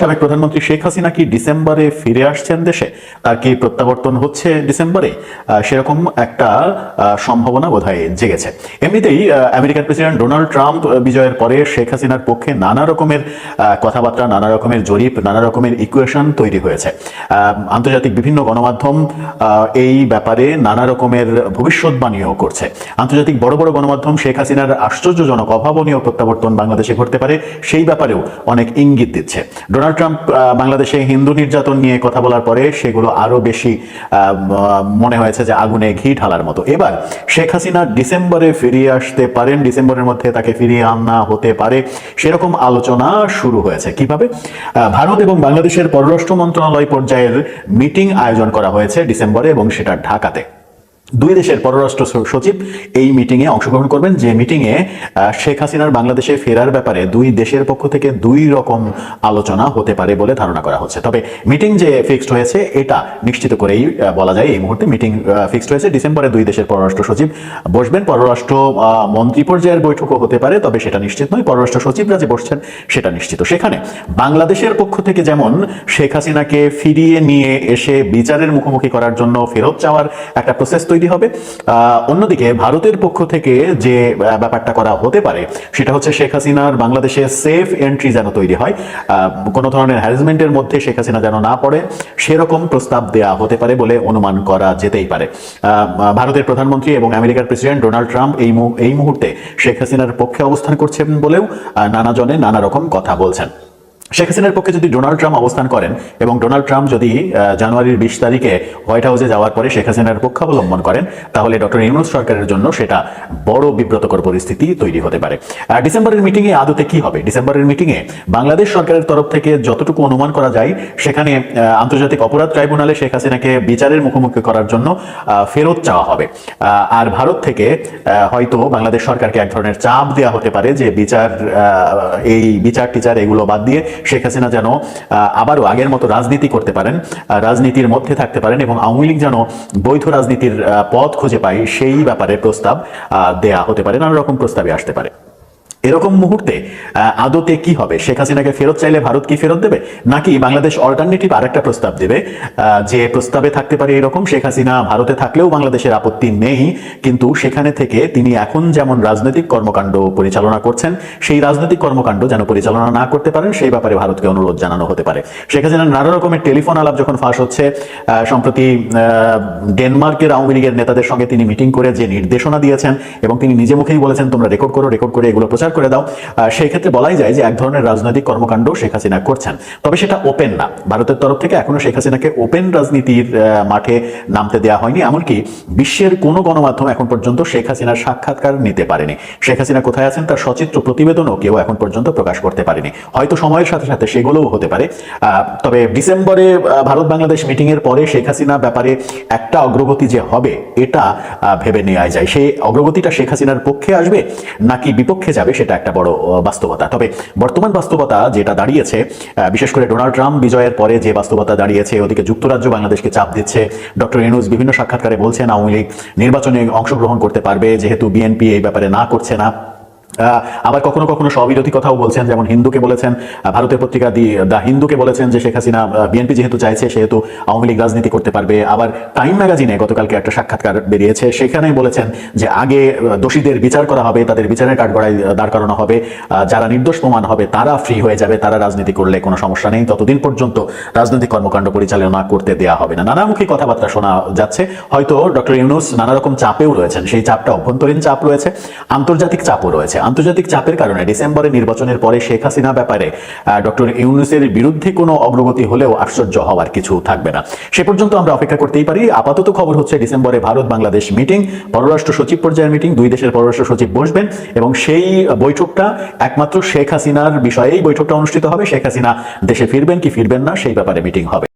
সাবেক প্রধানমন্ত্রী শেখ হাসিনা কি ডিসেম্বরে ফিরে আসছেন দেশে? তার কি প্রত্যাবর্তন হচ্ছে ডিসেম্বরে? সেরকম একটা সম্ভাবনা বোধহয় জেগেছে। এমনিতেই আহ, আমেরিকার প্রেসিডেন্ট ডোনাল্ড ট্রাম্প বিজয়ের পরে শেখ হাসিনার পক্ষে নানা রকমের কথাবার্তা নানা রকমের জরিপ নানা রকমের ইকুয়েশন তৈরি হয়েছে। আন্তর্জাতিক বিভিন্ন গণমাধ্যম এই ব্যাপারে নানা রকমের ভবিষ্যৎবাণীও করছে। আন্তর্জাতিক বড় বড় গণমাধ্যম শেখ হাসিনার আশ্চর্যজনক অভাবনীয় প্রত্যাবর্তন বাংলাদেশে ঘটতে পারে সেই ব্যাপারেও অনেক ইঙ্গিত দিচ্ছে। ডোনাল্ড ট্রাম্প বাংলাদেশে হিন্দু নির্যাতন নিয়ে কথা বলার পরে সেগুলো আরও বেশি মনে হয়েছে যে আগুনে ঘি ঢালার মতো। এবার শেখ হাসিনা ডিসেম্বরে ফিরিয়ে আসতে পারেন, ডিসেম্বরের মধ্যে তাকে ফিরিয়ে আনা হতে পারে, সেরকম আলোচনা শুরু হয়েছে। কীভাবে? ভারত এবং বাংলাদেশের পররাষ্ট্র মন্ত্রণালয় পর্যায়ের মিটিং আয়োজন করা হয়েছে ডিসেম্বরে এবং সেটা ঢাকাতে। দুই দেশের পররাষ্ট্র সচিব এই মিটিং এ অংশগ্রহণ করবেন। যে মিটিং এ শেখ হাসিনার বাংলাদেশে ফেরার ব্যাপারে দুই দেশের পক্ষ থেকে দুই রকম আলোচনা হতে পারে বলে ধারণা করা হচ্ছে। তবে মিটিং যে ফিক্সড হয়েছে, এটা নিশ্চিত করেই বলা যায় এই মুহূর্তে মিটিং ফিক্সড হয়েছে। ডিসেম্বরে দুই দেশের পররাষ্ট্র সচিব বসবেন। পররাষ্ট্র মন্ত্রী পর্যায়ের বৈঠকও হতে পারে, তবে সেটা নিশ্চিত নয়। পররাষ্ট্র সচিবরা যে বসছেন, সেটা নিশ্চিত। সেখানে বাংলাদেশের পক্ষ থেকে যেমন শেখ হাসিনাকে ফিরিয়ে নিয়ে এসে বিচারের মুখোমুখি করার জন্য ফেরত চাওয়ার একটা প্রসেস তৈরি হবে। অন্যদিকে ভারতের পক্ষ থেকে যে ব্যাপারটা করা হতে পারে সেটা হচ্ছে শেখ হাসিনার বাংলাদেশে সেফ এন্ট্রি যেন তৈরি হয়। কোনো ধরনের হ্যারাসমেন্টের মধ্যে শেখ হাসিনা যেন না পড়ে সেরকম প্রস্তাব দেয়া হতে পারে বলে অনুমান করা যেতেই পারে। ভারতের প্রধানমন্ত্রী এবং আমেরিকার প্রেসিডেন্ট ডোনাল্ড ট্রাম্প এই এই মুহূর্তে শেখ হাসিনার পক্ষে অবস্থান করছেন বলেও আহ, নানা জনে নানা রকম কথা বলছেন। শেখ হাসিনার পক্ষে যদি ডোনাল্ড ট্রাম্প অবস্থান করেন এবং ডোনাল্ড ট্রাম্প যদি জানুয়ারির বিশ তারিখে হোয়াইট হাউসে যাওয়ার পরে শেখ হাসিনার পক্ষাবলম্বন করেন, তাহলে ডক্টর ইউনুস সরকারের জন্য সেটা বড় বিব্রতকর পরিস্থিতি তৈরি হতে পারে। ডিসেম্বরের মিটিংয়ে আদতে কি হবে? ডিসেম্বরের মিটিংয়ে বাংলাদেশ সরকারের তরফ থেকে যতটুকু অনুমান করা যায়, সেখানে আন্তর্জাতিক অপরাধ ট্রাইব্যুনালে শেখ হাসিনাকে বিচারের মুখোমুখি করার জন্য ফেরত চাওয়া হবে। আর ভারত থেকে হয়তো বাংলাদেশ সরকারকে এক ধরনের চাপ দেওয়া হতে পারে যে বিচার এই বিচার টিচার এগুলো বাদ দিয়ে শেখ হাসিনা যেন আবারও আগের মতো রাজনীতি করতে পারেন রাজনীতির মধ্যে থাকতে পারেন এবং আওয়ামী লীগ যেন বৈধ রাজনীতির পথ খুঁজে পায়, সেই ব্যাপারে প্রস্তাব দেয়া হতে পারে, নানা রকম প্রস্তাবে আসতে পারে। এরকম মুহূর্তে আদতে কি হবে? শেখ হাসিনাকে ফেরত চাইলে ভারত কি ফেরত দেবে? নাকি বাংলাদেশ অল্টারনেটিভ আরেকটা প্রস্তাব দেবে? যে প্রস্তাবে থাকতে পারে এরকম, শেখ হাসিনা ভারতে থাকলেও বাংলাদেশের আপত্তি নেই, কিন্তু সেখানে থেকে তিনি এখন যেমন রাজনৈতিক কর্মকাণ্ড পরিচালনা করছেন, সেই রাজনৈতিক কর্মকাণ্ড যেন পরিচালনা না করতে পারেন, সেই ব্যাপারে ভারতকে অনুরোধ জানানো হতে পারে। শেখ হাসিনার নানা রকমের টেলিফোন আলাপ যখন ফাঁস হচ্ছে সম্প্রতি ডেনমার্কের আওয়ামী লীগের নেতাদের সঙ্গে তিনি মিটিং করে যে নির্দেশনা দিয়েছেন, এবং তিনি নিজে মুখেই বলেছেন, তোমরা রেকর্ড করো, রেকর্ড করে এগুলো প্রচার করে দাও। সেই ক্ষেত্রে বলাই যায় যে এক ধরনের রাজনৈতিক কর্মকাণ্ড শেখ হাসিনা করছেন। তবে সেটা ওপেন না। ভারতের তরফ থেকে এখনও শেখ হাসিনাকে ওপেন রাজনীতির মাঠে নামতে দেওয়া হয়নি। এমনকি বিশ্বের কোনো গণমাধ্যম এখন পর্যন্ত শেখ হাসিনার সাক্ষাৎকার নিতে পারেনি। শেখ হাসিনা কোথায় আছেন তার সচিত্র প্রতিবেদনও কেউ এখন পর্যন্ত প্রকাশ করতে পারেনি। হয়তো সময়ের সাথে সাথে সেগুলোও হতে পারে। তবে ডিসেম্বরে ভারত বাংলাদেশ মিটিং এর পরে শেখ হাসিনা ব্যাপারে একটা অগ্রগতি যে হবে, এটা ভেবে নেওয়া যায়। সেই অগ্রগতিটা শেখ হাসিনার পক্ষে আসবে নাকি বিপক্ষে যাবে সেটা একটা বড় বাস্তবতা। তবে বর্তমান বাস্তবতা যেটা দাঁড়িয়েছে বিশেষ করে ডোনাল্ড ট্রাম্প বিজয়ের পরে যে বাস্তবতা দাঁড়িয়েছে, ওদিকে যুক্তরাজ্য বাংলাদেশকে চাপ দিচ্ছে। ডক্টর এনুজ বিভিন্ন সাক্ষাৎকারে বলছেন আওয়ামী লীগ নির্বাচনে অংশগ্রহণ করতে পারবে, যেহেতু বিএনপি এই ব্যাপারে না করছে না। আবার কখনো কখনো স্ববিরোধী কথাও বলছেন, যেমন হিন্দুকে বলেছেন ভারতের পত্রিকা দি, দা হিন্দুকে বলেছেন যে শেখ হাসিনা বিএনপি যেহেতু চাইছে, সেহেতু আওয়ামী লীগ রাজনীতি করতে পারবে। আবার টাইম ম্যাগাজিনে গতকালকে একটা সাক্ষাৎকার বেরিয়েছে, সেখানে বলেছেন যে আগে দোষীদের বিচার করা হবে, তাদের বিচারের কাঠগড়ায় দাঁড় করানো হবে যারা নির্দোষ প্রমাণ হবে, তারা ফ্রি হয়ে যাবে, তারা রাজনীতি করলে কোনো সমস্যা নেই। ততদিন পর্যন্ত রাজনৈতিক কর্মকাণ্ড পরিচালনা করতে দেওয়া হবে না। নানামুখী কথাবার্তা শোনা যাচ্ছে। হয়তো ডক্টর ইউনুস নানা রকম চাপেও রয়েছেন, সেই চাপটা অভ্যন্তরীণ চাপ রয়েছে, আন্তর্জাতিক চাপও রয়েছে। আন্তর্জাতিক চাপের কারণে ডিসেম্বরে নির্বাচনের পরে শেখ হাসিনা ব্যাপারে ডক্টর ইউনুসের বিরুদ্ধে কোনো অগ্রগতি হলেও আশ্চর্য হওয়ার কিছু থাকবে না। সে পর্যন্ত আমরা অপেক্ষা করতেই পারি। আপাতত খবর হচ্ছে ডিসেম্বরে ভারত বাংলাদেশ মিটিং, পররাষ্ট্র সচিব পর্যায়ের মিটিং, দুই দেশের পররাষ্ট্র সচিব বসবেন এবং সেই বৈঠকটা একমাত্র শেখ হাসিনার বিষয়েই বৈঠকটা অনুষ্ঠিত হবে। শেখ হাসিনা দেশে ফিরবেন কি ফিরবেন না সেই ব্যাপারে মিটিং হবে।